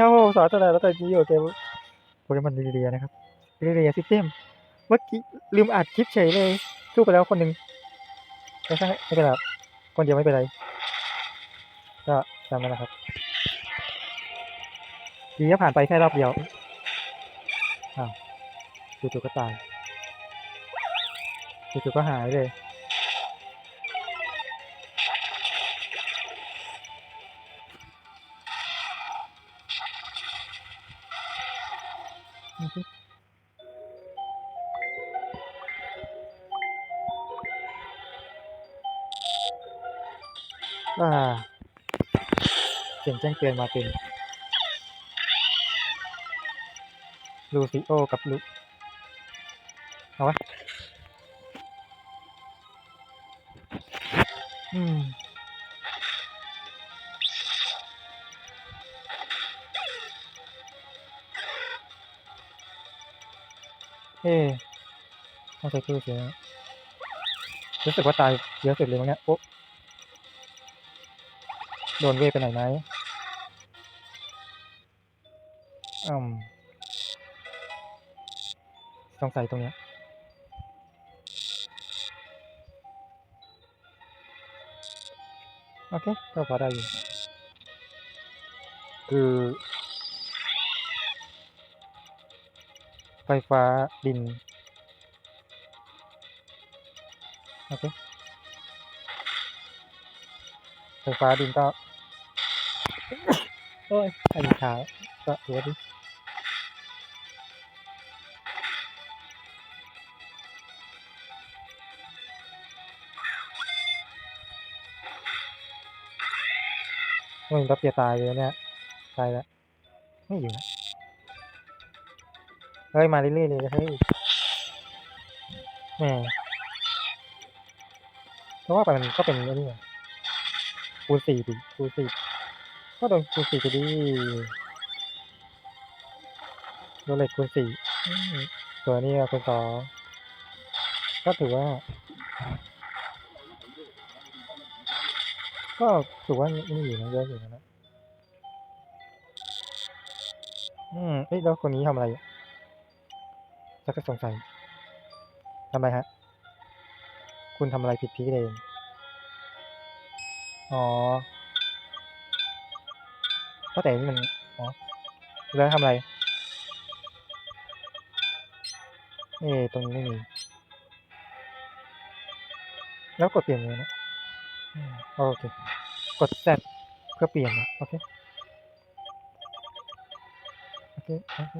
ครับผมสอนตั้งแต่แล้วตอนนี้อยู่เกมโปเกมอนเรียนะครับเรียซิสเต็มเมื่อกี้ลืมอัดคลิปเฉยเลยสู้ไปแล้วคนหนึ่งไม่ใช่ไม่เป็นไรครับคนเดียวไม่เป็นไรก็จำไว้นะครับดีก็ผ่านไปแค่รอบเดียวอ้าวจู่ๆก็ตายจู่ๆก็หายเลย อือฮึอ่าเสียงแจ้งเตือนมาเป็นลูซิโอ กับลุเอาวะ อืม ใช้ชื่อเสียรู้สึกว่าตายเยอะสุดเลยมั้งเนี่ยโอ๊ะโดนเวไปไหนไหมอืมสงสัยตรงเนี้ยโอเคก็พอได้อยู่ คือ ไฟฟ้าดิน เคไฟฟ้าดินก็โอ้ยอันนี้ขาก็ถือว่าดีมันก็เปียตายเลยเนี่ยตายแล้วไม่อยู่นะเฮ้ย มาเรื่อยๆเลยเฮ้ยแหม เพราะว่าไปมันก็เป็นนี่ไงคูณสี่ดิคูณสี่ก็โดนคูณสี่ไปดิโดนเหล็กคูณสี่อืมส่วนี้ก็คูณสองก็ถือว่า ก็ถือว่านี่อยู่นะเยอะอยู่นะอืมเอ้ยแล้วคนนี้ทำอะไรชักจะสงสัยทำไมฮะ คุณทำอะไรผิดพี่เอง อ๋อก็แต่นี่มัน อ๋อ แล้วทำอะไร เอ๊ตรงนี้ไม่มี แล้วกดเปลี่ยนเลยนะอืมโอเค กด Z เพื่อเปลี่ยนนะ โอเค โอเคโอเค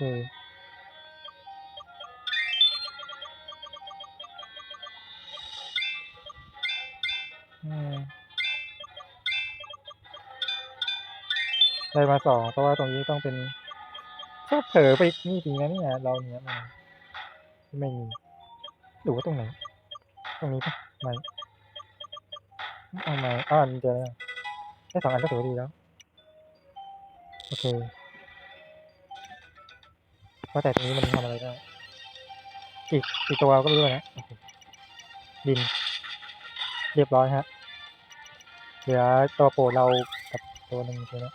อืมได้มาสองเพราะว่าตรงนี้ต้องเป็นชอบเผลอไปนี่จริงนะเนี่ยเราเนี้ยมันไม่มีหรือว่าตรงไหน ตรงนี้ปะไม่เอามาอ้านเจอแล้วได้สองอันก็ถือว่าดีแล้ว โอเค ว่าแต่ตรงนี้มันทำอะไรได้กี่กี่ตัวก็ไม่รู้นะโอเคดิน เรียบร้อยฮะ เหลือตัวโปรดเรากับตัวหนึ่งใช่ไหม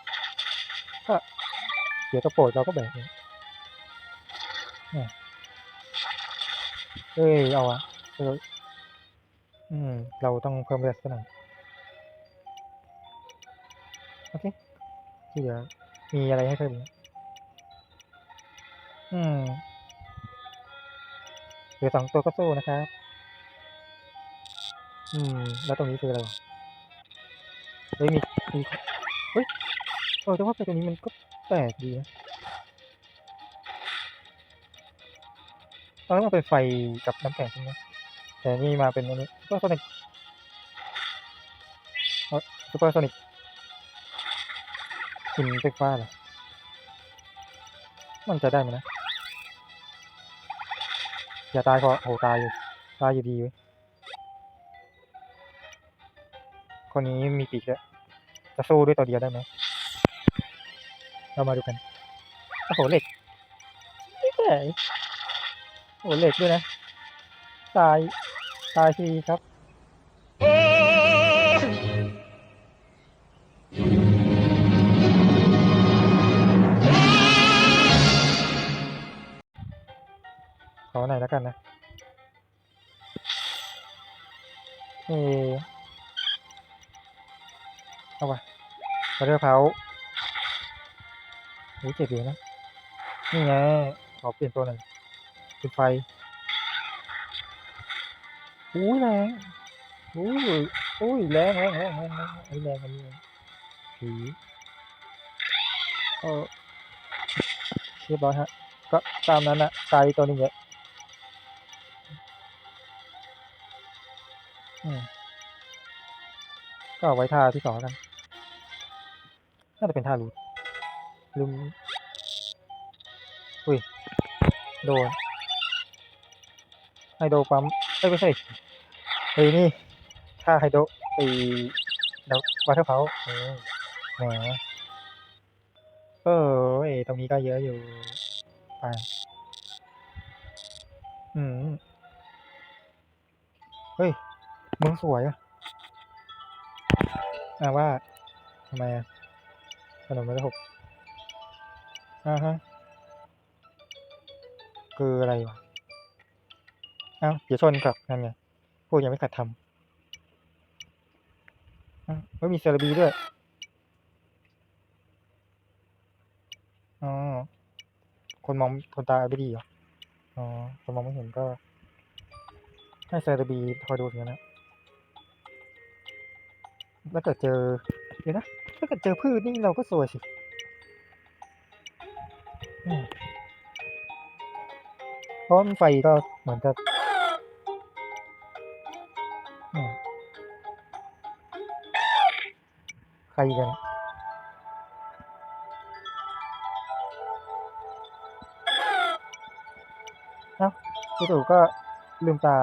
ก็เดี๋ยวตัวโปรดเราก็แบ่งองเนี่ยเอ้ย เอาอะเอออืม เราต้องเพิ่มเลือดสักหน่อยโอเคที่เหลือมีอะไรให้เพิ่มอีกไหม อืมเหลือสองตัวก็สู้นะครับ อืม แล้วตรงนี้คืออะไรเฮ้ยมีมีเฮ้ยเออแต่ว่าไปตรงนี้มันก็แปลกดีนะตอนแรกมันเป็นไฟกับน้ำแข็งใช่ไหมแต่นี่มาเป็นอันนี้ซูเปอร์โซนิกซูเปอร์โซนิกหินไฟฟ้าเหรอมันจะได้ไหมนะ อย่าตายพอโอตายอยู่ตายอยู่ดีเว้คนนี้มีปีกแล้วจะสู้ด้วยตัวเดียวได้ไหมเรามาดูกันโอ้โหเหล็กไม่ได้โอ้โหเหล็กด้วยนะ ตายตตายทีครับ หน่อยแล้วกันนะเออเอาวะมาเรือเผาโอ้ยเจ็บอยู่นะ นี่ไง ขอเปลี่ยนตัวหน่อยเป็นไฟอุ้ยแรงอุ้ยอุ้ยแรงแรงแรงแรงแรงไอ้แรงอันนี้ผีเออเรียบร้อยฮะ ก็ตามนั้นนะตายตัวนึงเลยอืม ก็เอาไว้ท่าที่สองกัน น่าจะเป็นท่ารูดลืมอุ้ย โดนไฮโดรปั๊มเอ้ยไม่ใช่เฮ้ยนี่ท่าไฮโดรไอเดววัตเตอร์เพาเออแหมเออเอยตรงนี้ก็เยอะอยู่ไปอืม เฮ้ย มึงสวยอะอ่าว่าทำไมอะขนมไม่ได้หกอ่าฮะคืออะไรวะอ้าเดี๋ยวชนกับนั่นไงพวกยังไม่ขัดทำอ้าวไม่มีเซรบีด้วยอ๋อคนมองคนตาไม่ดีเหรออ๋อคนมองไม่เห็นก็ให้เซรบีคอยดูอย่างนั้นนะ แล้วเกิดเจอเดี๋ยวนะถ้าเกิดเจอพืชนี่เราก็สวยสิเพราะมันไฟก็เหมือนจะใครกันเอ้าจู่ๆก็ลืมตา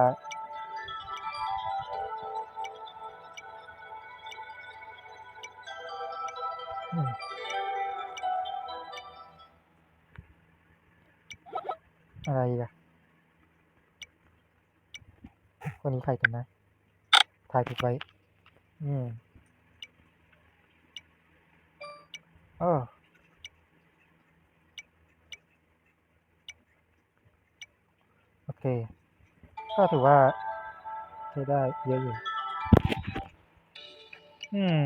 นี้ใครกันนะ ถ่ายคลิดไว้ อืมเออโอเค ก็ถือว่าใช้ได้เยอะอยู่ อืม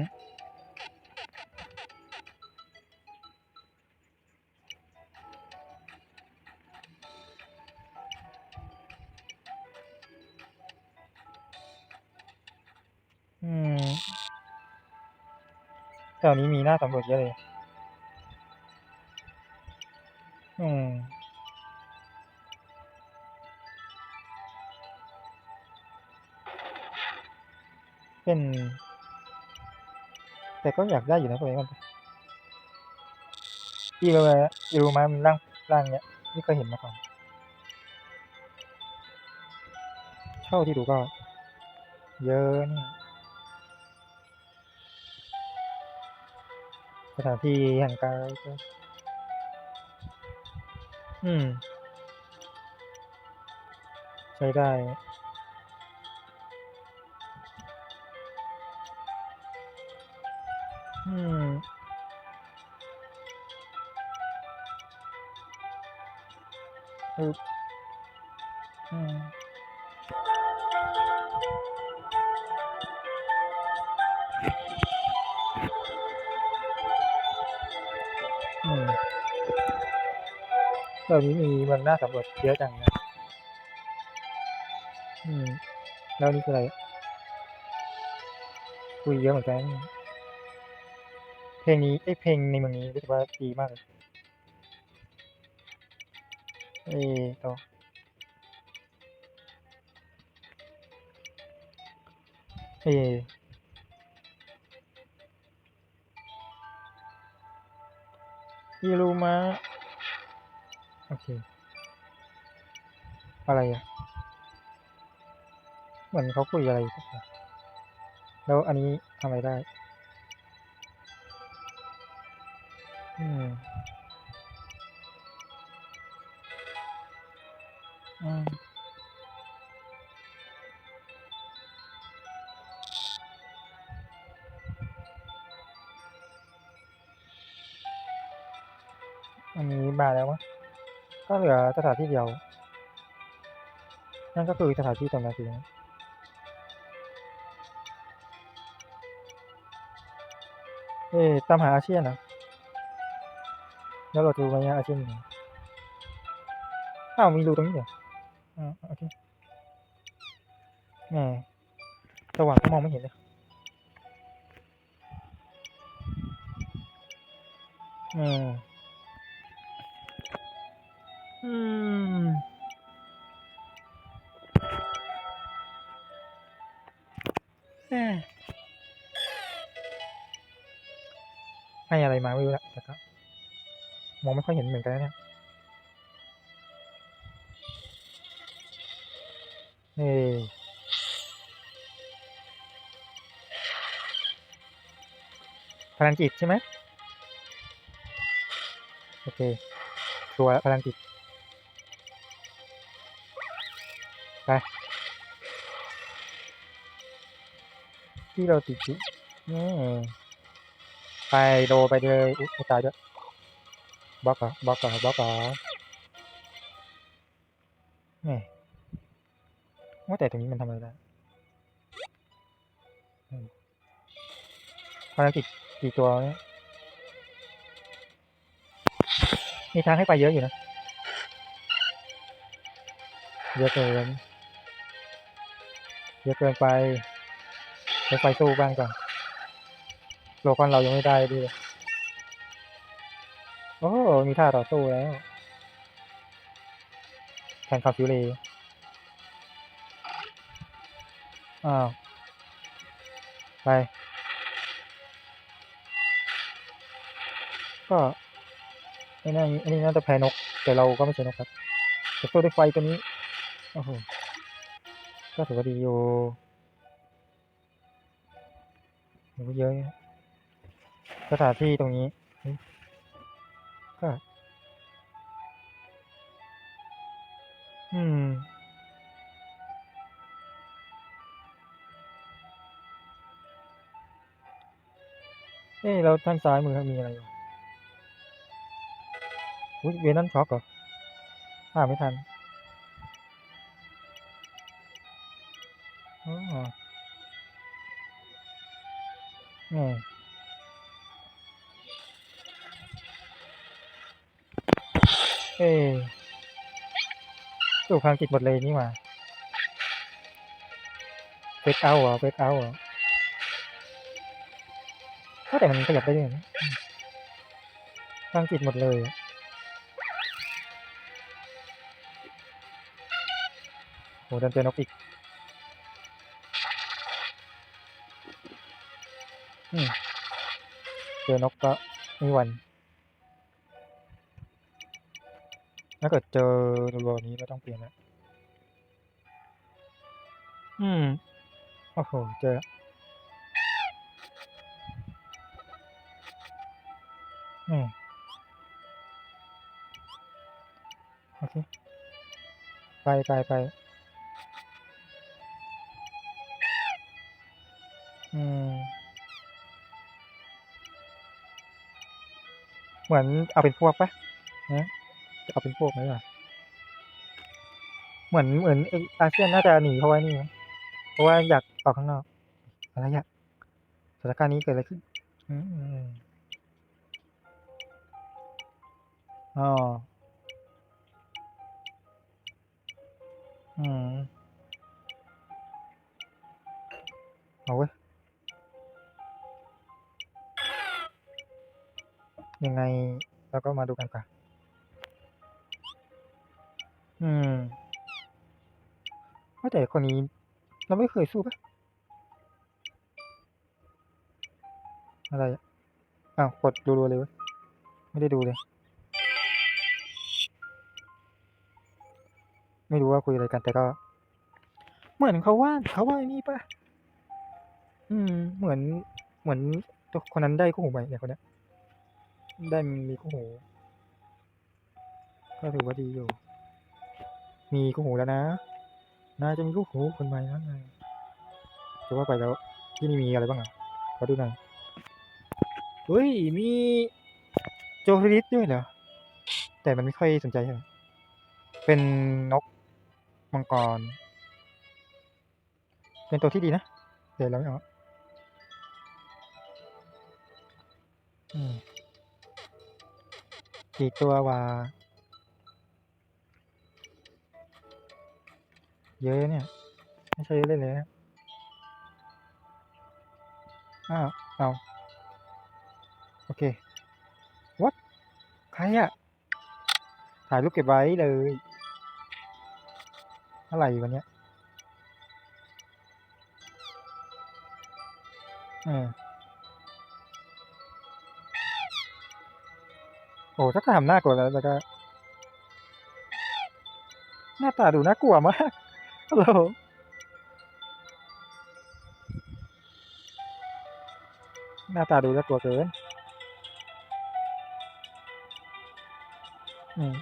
แถวนี้มีหน้าสำรวจเยอะเลย อืมเป็น แต่ก็อยากได้อยู่นะพวกนี้มันอีโรมาอีโรมามันร่างร่างเนี้ยไม่เคยเห็นมาก่อนเท่าที่ดูก็ เยอะนี่ ถานที่แห่งการก็อืม ใช้ได้อืมอึบอืม ตอนนี้มีเมืองน่าสำรวจเยอะจังนะอืม แล้วนี่คืออะไรคุยเยอะเหมือนกัน เพลงนี้ไอเพลงในเมืองนี้รู้สึกว่าดีมากเลยเอต่อเออีรูมา โอเค อะไรอะเหมือนเขาคุยอะไรกันแล้วอันนี้ทำอะไรได้ อืมอันนี้บาแล้ววะ ก็เหลือสถานที่เดียว นั่นก็คือสถานที่ตรงนั้นสินะเอ๊ตามหาอาเซียนเหรอแล้วเราดูไหมว่าอาเซียนอยู่ไหนอ้าวมีรูตรงนี้เหรออ่าโอเคแหมสว่างก็มองไม่เห็นเลยอืม ให้อะไรมาไม่รู้ละแต่ก็มองไม่ค่อยเห็นเหมือนกันนะเนี่ยเฮ้ยพลังจิตใช่ไหมโอเค ตัวพลังจิต ไป ที่เราติดจินี่ไปโดไปเลยอุ๊ยตายด้วยบล็อกเหรอบล็อกเหรอบล็อกเหรอนี่ว่าแต่ตรงนี้มันทำอะไรได้อืมภารกิจกี่ตัวเนี่ยมีทางให้ไปเยอะอยู่นะ เยอะเกิน เยอะเกินไป ไปไฟสู้บ้างก่อนโลคอนเรายังไม่ได้ดิโอ้มีท่าต่อสู้แล้วแข่งขับฟิวเลอ้าวไป ก็ไอ้นั่นอันนี้น่าจะแพ้นก แต่เราก็ไม่ใช่นกครับจะสู้ด้วยไฟตัวนี้โอ้โหก็ถือว่าดีอยู่ โหเยอะนะสถานที่ตรงนี้ก็อืม เอ้ยเราทางซ้ายมือมีอะไรอยู่อุ้ยเวนันช็อกเหรออ่าไม่ทัน อืมเอ้ยสู่พลังจิตหมดเลยนี่หว่าเฟกเอาเหรอเฟกเอาเหรอก็แต่มันขยับได้ด้วยนะอืมพลังจิตหมดเลยโหเดินเจอนกอีก เจอนกก็มีวัน ถ้าเกิดเจอรัวนี้ก็ต้องเปลี่ยนแล้วอืม โอ้โห เจออืม โอเค ไปไปไปอืม เหมือนเอาเป็นพวกปะนะจะเอาเป็นพวกไหมล่ะเหมือนเหมือนอาเซียนน่าจะหนีเพราะว่านี่เพราะว่าอยากออกข้างนอกอะไรอะสถานการณ์นี้เกิดอะไรขึ้นอืมอ๋ออืมเอาเว้ย ยังไงเราก็มาดูกันก่อนอืมว่าแต่คนนี้ เราไม่เคยสู้ปะอะไรอะอ้าวกดรัวๆเลยว้ยไม่ได้ดูเลย ไม่รู้ว่าคุยอะไรกันแต่ก็ เหมือนเขาว่าเขาว่านี่ปะอืม เหมือนเหมือนตัวคนนั้นได้คู่หูใหม่เนี่ยคนเนี้ย ได้มีคู่หู ก็ถือว่าดีอยู่ มีคู่หูแล้วนะน่าจะมีคู่หูคนใหม่แล้วไงจะว่าไปแล้ว ที่นี่มีอะไรบ้างอะขอดูหน่อยเฮ้ย มีโจลิสด้วยเหรอ แต่มันไม่ค่อยสนใจเท่ไหร่เป็นนกมังกร เป็นตัวที่ดีนะ เดี๋ยวเราไม่เอาอืม กี่ตัววาเยอะเนี่ย ไม่ใช่เล่นเลยนะอ้าวเอาโอเค what ใครอะถ่ายรูปเก็บไว้เลยอะไรวันเนี้ยเออ อ้ถ้าทำหน้ากลัวแล้วแล้วก็หน้าตาดูน่ากลัวมากฮัลโหลหน้าตาดูน่ากลัวเกินอืม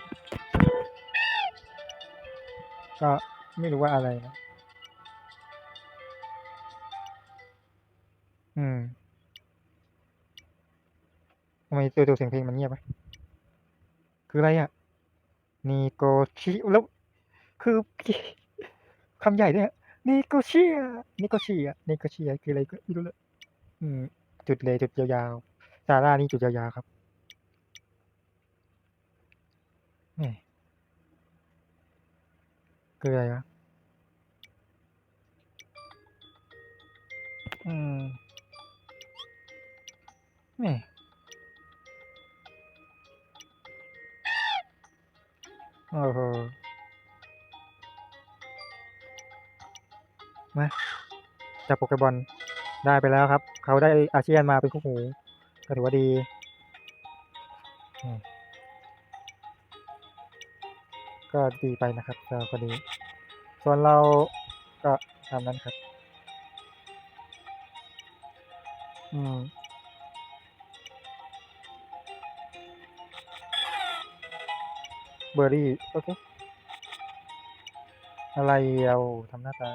ก็ไม่รู้ว่าอะไรนะอืมทำไมตัวตัวเสียงเพลงมันเงียบไป คืออะไรอะนีโกชิแล้วคือคำใหญ่ด้วยนีโกชิอะนีโกชิอะนีโกชิอะคืออะไรก็ไม่รู้ลยอืม จุดเลยจุดยาวๆซาร่านี่จุดยาวๆครับแหม่คืออะไรวะอืมแโอ้โหมาจับโปเกบอลได้ไปแล้วครับ เขาได้อาเซียนมาเป็นคู่หูก็ถือว่าดีก็ดีไปนะครับเราก็ดี ส่วนเราก็ตามนั้นครับ อืม เบอร์รี่ โอเค อะไรเราทำหน้าตา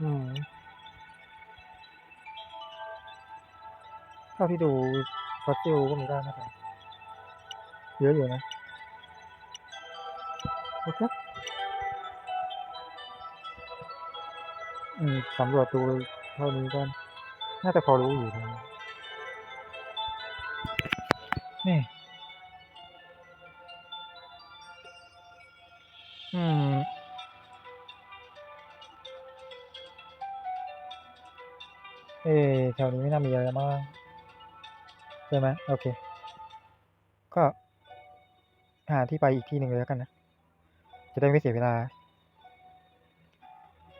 อืมเท่าที่ดูฟอสซิลก็มีได้นะครับเยอะอยู่นะ โอเคอืมสำรวจดูเท่านี้ก็น่าจะพอรู้อยู่นะ นี่ อืม เอ๊ะแถวนี้ไม่น่ามีอะไรมากใช่ไหมโอเค ก็ หาที่ไปอีกที่หนึ่งเลยแล้วกันนะ จะได้ไม่เสียเวลา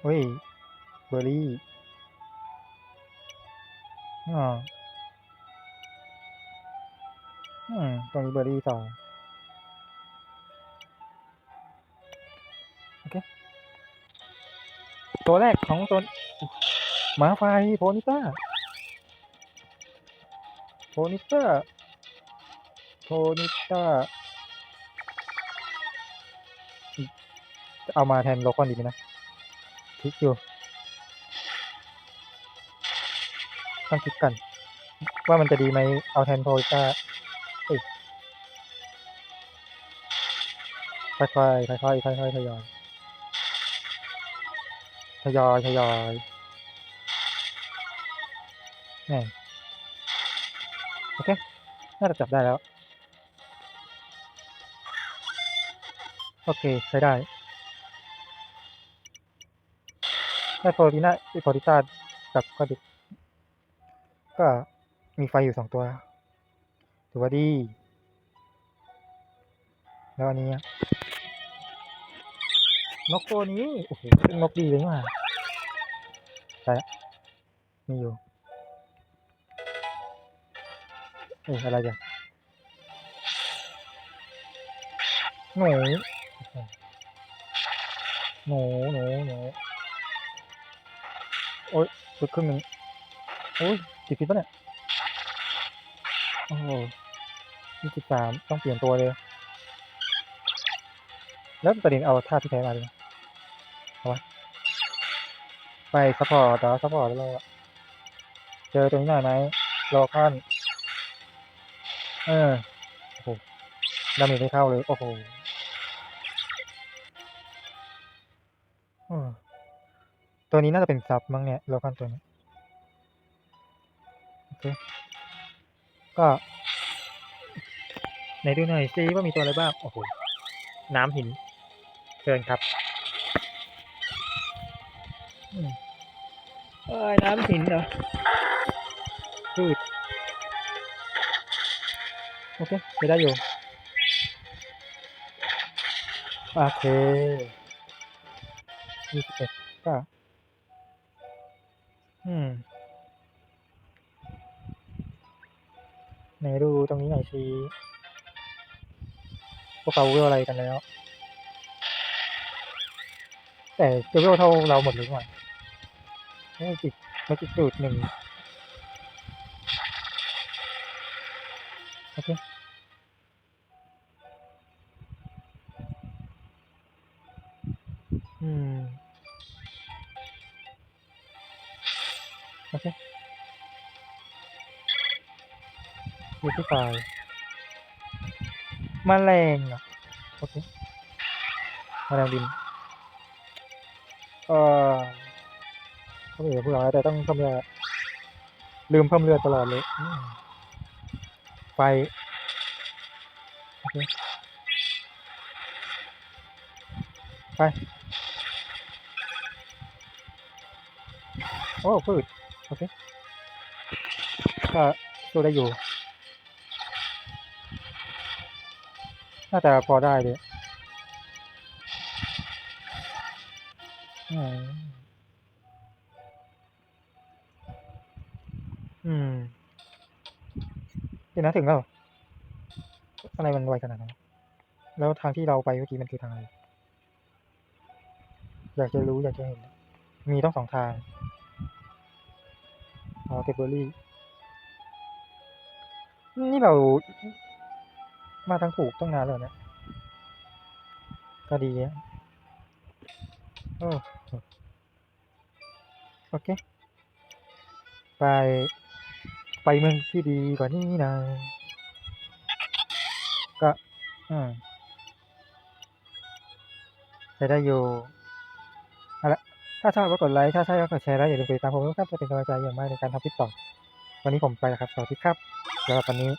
เฮ้ย เบอร์รี่อ๋อ อืมตรงนี้เบอร์รี่สองโอเค ตัวแรกของตัวหมาไฟโพนิต้าโพนิต้าโพนิต้าจะเอามาแทนโลคอนดีไหมนะคิดอยู่ต้องคิดกัน ว่ามันจะดีไหมเอาแทนโพนิต้า ค่อยๆค่อยๆค่อยๆทยอยทยอยทยอยแม่โอเค น่าจะจับได้แล้ว โอเค ใช้ได้ ได้โพลิน่าโพลิต้ากับก็ดิก็มีไฟอยู่สองตัว ถือว่าดี แล้วอันนี้ นกตัวนี้ โอ้โหเป็นนกดีเลยนี่หว่าไปละมีอยู่ เอ้ยอะไรกันหนูหนูหนูหนูโอ๊ยลุกขึ้นหนึ่งโอ๊ยติดพิษปะเนี่ย โอ้โหยี่สิบสามต้องเปลี่ยนตัวเลย แล้วประเด็นเอาท่าที่แพ้มาเลย เอาวะไปซัพพอร์ตต่อซัพพอร์ตแล้วเราอะเจอตรงนี้หน่อยไหมโลคอนเออโอ้โหดาเมจไม่เข้าเลย โอ้โหตัวนี้น่าจะเป็นซับมั้งเนี่ยโลคันตัวนี้โอเคก็ไหนดูหน่อยซิว่ามีตัวอะไรบ้าง โอ้โห น้ำหินเชิญครับ เอ้ยน้ำหินเหรอพืชโอเคไปได้อยู่ โอเคยี่สิบเอ็ดก็อืมไหนดูตรงนี้หน่อยสิพวกเขาเวลอะไรกันแล้ว แต่จะเวลเท่าเราหมดหรือเปล่าไม่จิตไม่จิตจุดหนึ่งโอเคอืมโอเคอยู่ที่ไฟล์แมลงอะโอเคมาแมลงดิน เออเขาไม่เหลือพวกเราแล้วแต่ต้องเพิ่มเลือลืมเพิ่มเลือดตลอดเลย ไฟโอเคไป โอ้พืชโอเค ก็สู้ได้อยู่ น่าจะพอได้เลย เดี๋ยวนะถึงแล้วอะไรมันไวขนาดนั้นแล้วทางที่เราไปเมื่อกี้มันคือทางอะไร อยากจะรู้อยากจะเห็น มีต้องสองทาง อ๋อเกเบอรี่ นี่เรา มาทางถูกต้องนานแล้วเนี่ย ก็ดีอะโอ้โอเค ไป ไปเมืองที่ดีกว่านี้นะก็อืมใช้ได้อยู่เอาละถ้าชอบก็กดไลค์ ถ้าใช่ก็กดแชร์แล้วอย่าลืมกดติดตามผมด้วยครับจะเป็นกำลังใจอย่างมากในการทำคลิปต่อ วันนี้ผมไปแล้วครับ สวัสดีครับแล้ววันนี้